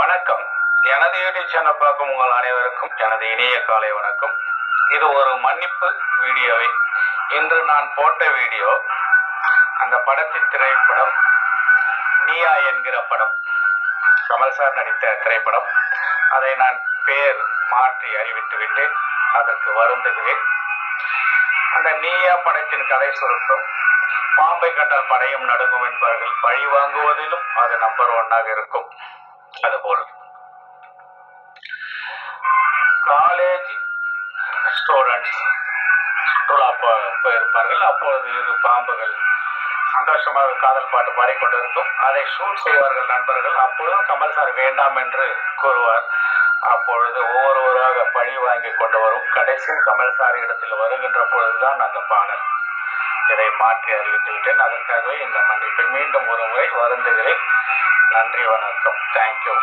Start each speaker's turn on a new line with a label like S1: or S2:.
S1: வணக்கம். எனது YouTube channel பார்க்கும் உங்கள் அனைவருக்கும் எனது இனிய காலை வணக்கம். இது ஒரு மன்னிப்பு வீடியோவே. இன்று நான் போட்ட வீடியோ அந்த படத்தின் திரைப்படம் நீயா என்கிற படம். கமல் சார் நடித்த திரைப்படம். அதை நான் பேர் மாற்றி அறிவித்துவிட்டு அதற்கு வருந்துகிறேன். அந்த நீயா படத்தின் கதை சுருக்கம் பாம்பை கண்டால் படையும் நடுங்கும் என்பார்கள் பழி வாங்குவதிலும் அது நம்பர் ஒன்னாக இருக்கும். அதுபோல் காலேஜ் ஸ்டூடெண்ட்ஸ் சுற்றுலா போயிருப்பார்கள் அப்பொழுது இரு பாம்புகள் சந்தோஷமாக காதல் பாட்டு பாடிக்கொண்டிருக்கும் அதை ஷூட் செய்வார்கள் நண்பர்கள் அப்பொழுதும் கமல் சார் வேண்டாம் என்று கூறுவார் அப்பொழுது ஒவ்வொருவராக பழி வாங்கி கொண்டு வரும் கடைசியில் கமல் சார் இடத்தில் வருகின்ற பொழுதுதான் அந்த பாடல் இதை மாற்றி அறிவித்து விட்டேன் அதற்காகவே இந்த மன்னிப்பு மீண்டும் ஒரு முறை வணக்கம் தேங்க்யூ